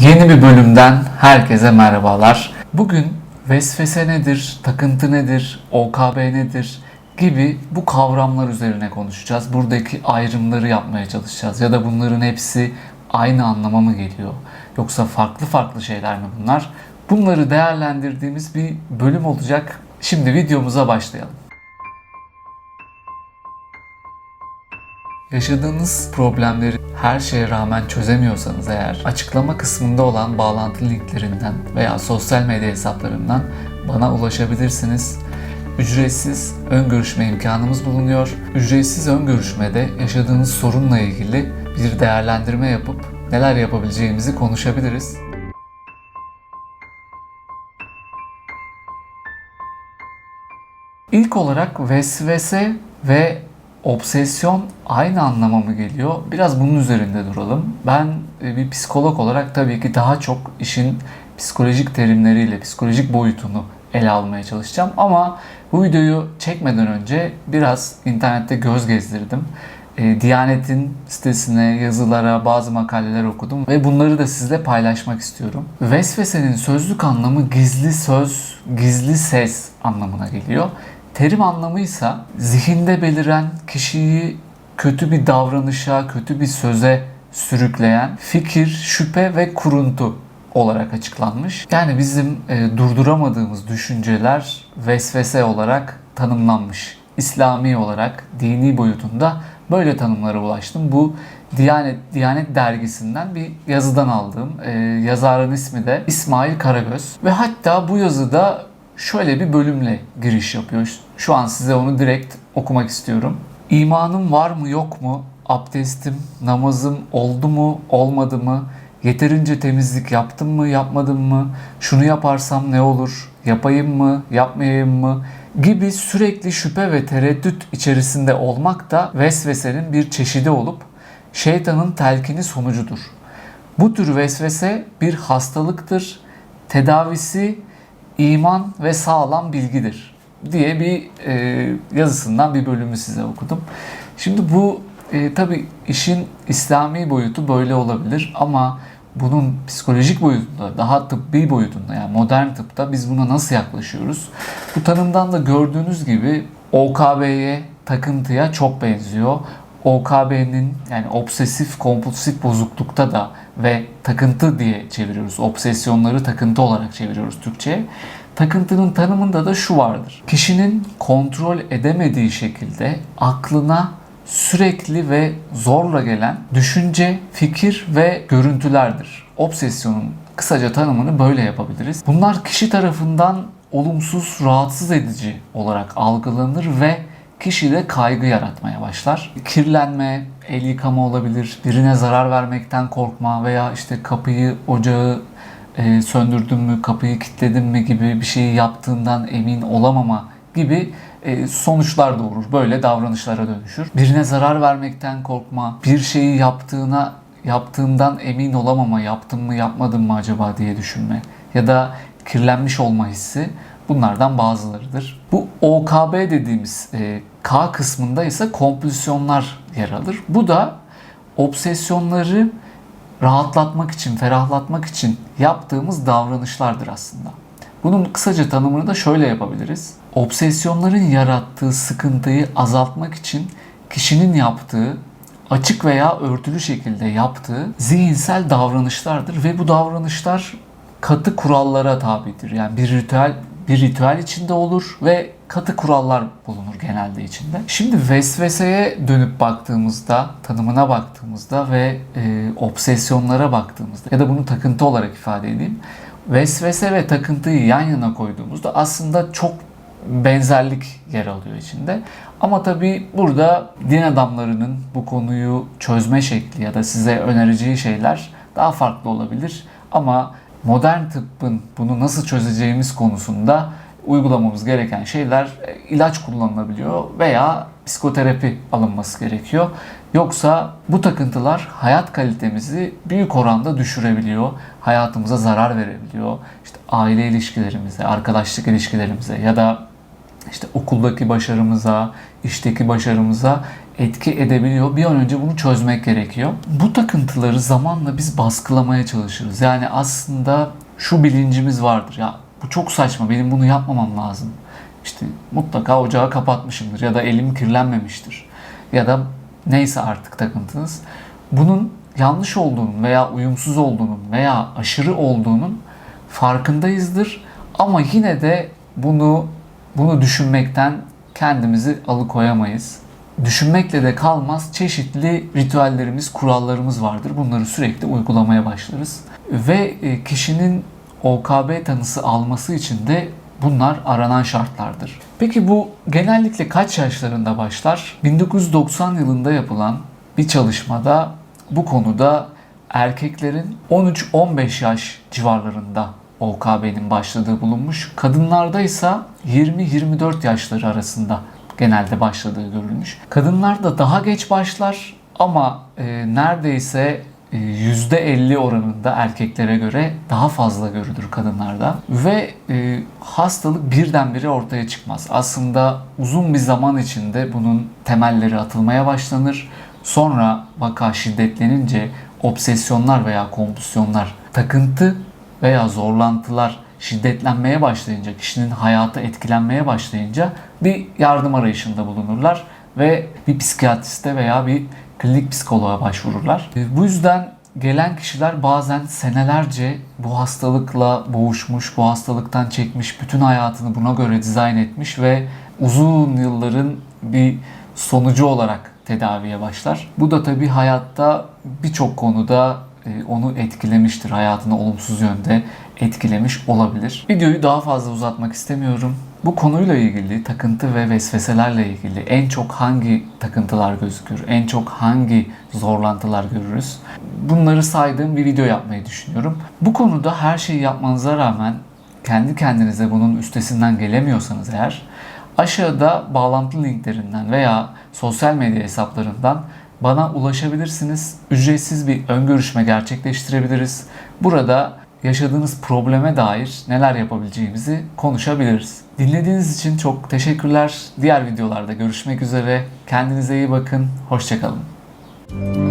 Yeni bir bölümden herkese merhabalar. Bugün vesvese nedir, takıntı nedir, OKB nedir gibi bu kavramlar üzerine konuşacağız. Buradaki ayrımları yapmaya çalışacağız. Ya da bunların hepsi aynı anlama mı geliyor? Yoksa farklı farklı şeyler mi bunlar? Bunları değerlendirdiğimiz bir bölüm olacak. Şimdi videomuza başlayalım. Yaşadığınız problemleri her şeye rağmen çözemiyorsanız eğer açıklama kısmında olan bağlantı linklerinden veya sosyal medya hesaplarından bana ulaşabilirsiniz. Ücretsiz ön görüşme imkanımız bulunuyor. Ücretsiz ön görüşmede yaşadığınız sorunla ilgili bir değerlendirme yapıp neler yapabileceğimizi konuşabiliriz. İlk olarak vesvese ve obsesyon aynı anlama mı geliyor? Biraz bunun üzerinde duralım. Ben e, bir psikolog olarak tabii ki daha çok işin psikolojik terimleriyle, psikolojik boyutunu ele almaya çalışacağım. Ama bu videoyu çekmeden önce biraz internette göz gezdirdim. E, Diyanet'in sitesine, yazılara, bazı makaleler okudum ve bunları da sizle paylaşmak istiyorum. Vesvesenin sözlük anlamı gizli söz, gizli ses anlamına geliyor. Terim anlamıysa zihinde beliren kişiyi kötü bir davranışa, kötü bir söze sürükleyen fikir, şüphe ve kuruntu olarak açıklanmış. Yani bizim e, durduramadığımız düşünceler vesvese olarak tanımlanmış. İslami olarak dini boyutunda böyle tanımlara ulaştım. Bu Diyanet, Diyanet dergisinden bir yazıdan aldığım. E, yazarın ismi de İsmail Karagöz. Ve hatta bu yazıda şöyle bir bölümle giriş yapıyor. Şu an size onu direkt okumak istiyorum. İmanım var mı yok mu? Abdestim, namazım oldu mu olmadı mı? Yeterince temizlik yaptım mı yapmadım mı? Şunu yaparsam ne olur? Yapayım mı yapmayayım mı? Gibi sürekli şüphe ve tereddüt içerisinde olmak da vesvesenin bir çeşidi olup şeytanın telkini sonucudur. Bu tür vesvese bir hastalıktır. Tedavisi iman ve sağlam bilgidir diye bir e, yazısından bir bölümü size okudum. Şimdi bu e, tabi işin İslami boyutu böyle olabilir ama bunun psikolojik boyutunda, daha tıbbi boyutunda yani modern tıpta biz buna nasıl yaklaşıyoruz? Bu tanımdan da gördüğünüz gibi OKB'ye, takıntıya çok benziyor. OKB'nin yani obsesif kompulsif bozuklukta da ve takıntı diye çeviriyoruz. Obsesyonları takıntı olarak çeviriyoruz Türkçe'ye. Takıntının tanımında da şu vardır. Kişinin kontrol edemediği şekilde aklına sürekli ve zorla gelen düşünce, fikir ve görüntülerdir. Obsesyonun kısaca tanımını böyle yapabiliriz. Bunlar kişi tarafından olumsuz, rahatsız edici olarak algılanır ve kişide kaygı yaratmaya başlar. Kirlenme, el yıkama olabilir, birine zarar vermekten korkma veya işte kapıyı, ocağı e, söndürdüm mü, kapıyı kilitledim mi gibi bir şeyi yaptığından emin olamama gibi e, sonuçlar doğurur. Böyle davranışlara dönüşür. Birine zarar vermekten korkma, bir şeyi yaptığına yaptığından emin olamama, yaptım mı yapmadım mı acaba diye düşünme ya da kirlenmiş olma hissi bunlardan bazılarıdır. Bu OKB dediğimiz e, K kısmında ise kompulsiyonlar yer alır. Bu da obsesyonları rahatlatmak için, ferahlatmak için yaptığımız davranışlardır aslında. Bunun kısaca tanımını da şöyle yapabiliriz. Obsesyonların yarattığı sıkıntıyı azaltmak için kişinin yaptığı açık veya örtülü şekilde yaptığı zihinsel davranışlardır ve bu davranışlar katı kurallara tabidir. Yani bir ritüel bir ritüel içinde olur ve katı kurallar bulunur genelde içinde. Şimdi vesveseye dönüp baktığımızda, tanımına baktığımızda ve e, obsesyonlara baktığımızda ya da bunu takıntı olarak ifade edeyim. Vesvese ve takıntıyı yan yana koyduğumuzda aslında çok benzerlik yer alıyor içinde. Ama tabi burada din adamlarının bu konuyu çözme şekli ya da size önereceği şeyler daha farklı olabilir. Ama modern tıbbın bunu nasıl çözeceğimiz konusunda uygulamamız gereken şeyler e, ilaç kullanılabiliyor veya psikoterapi alınması gerekiyor. Yoksa bu takıntılar hayat kalitemizi büyük oranda düşürebiliyor. Hayatımıza zarar verebiliyor. İşte aile ilişkilerimize, arkadaşlık ilişkilerimize ya da işte okuldaki başarımıza, işteki başarımıza etki edebiliyor. Bir an önce bunu çözmek gerekiyor. Bu takıntıları zamanla biz baskılamaya çalışırız. Yani aslında şu bilincimiz vardır. Ya bu çok saçma. Benim bunu yapmamam lazım. İşte mutlaka ocağı kapatmışımdır ya da elim kirlenmemiştir. Ya da neyse artık takıntınız. Bunun yanlış olduğunun veya uyumsuz olduğunun veya aşırı olduğunun farkındayızdır. Ama yine de bunu bunu düşünmekten kendimizi alıkoyamayız. Düşünmekle de kalmaz. Çeşitli ritüellerimiz, kurallarımız vardır. Bunları sürekli uygulamaya başlarız. Ve e, kişinin OKB tanısı alması için de bunlar aranan şartlardır. Peki bu genellikle kaç yaşlarında başlar? 1990 yılında yapılan bir çalışmada bu konuda erkeklerin 13-15 yaş civarlarında OKB'nin başladığı bulunmuş. Kadınlarda ise 20-24 yaşları arasında genelde başladığı görülmüş. Kadınlarda daha geç başlar ama e, neredeyse e, %50 oranında erkeklere göre daha fazla görülür kadınlarda. Ve e, hastalık birdenbire ortaya çıkmaz. Aslında uzun bir zaman içinde bunun temelleri atılmaya başlanır. Sonra vaka şiddetlenince obsesyonlar veya kompulsiyonlar, takıntı veya zorlantılar şiddetlenmeye başlayınca, kişinin hayatı etkilenmeye başlayınca bir yardım arayışında bulunurlar ve bir psikiyatriste veya bir klinik psikoloğa başvururlar. E, Bu yüzden gelen kişiler bazen senelerce bu hastalıkla boğuşmuş, bu hastalıktan çekmiş, bütün hayatını buna göre dizayn etmiş ve uzun yılların bir sonucu olarak tedaviye başlar. Bu da tabii hayatta birçok konuda onu etkilemiştir. Hayatını olumsuz yönde etkilemiş olabilir. Videoyu daha fazla uzatmak istemiyorum. Bu konuyla ilgili takıntı ve vesveselerle ilgili en çok hangi takıntılar gözükür? En çok hangi zorlantılar görürüz? Bunları saydığım bir video yapmayı düşünüyorum. Bu konuda her şeyi yapmanıza rağmen kendi kendinize bunun üstesinden gelemiyorsanız eğer aşağıda bağlantı linklerinden veya sosyal medya hesaplarından bana ulaşabilirsiniz. Ücretsiz bir ön görüşme gerçekleştirebiliriz. Burada yaşadığınız probleme dair neler yapabileceğimizi konuşabiliriz. Dinlediğiniz için çok teşekkürler. Diğer videolarda görüşmek üzere. Kendinize iyi bakın. Hoşçakalın.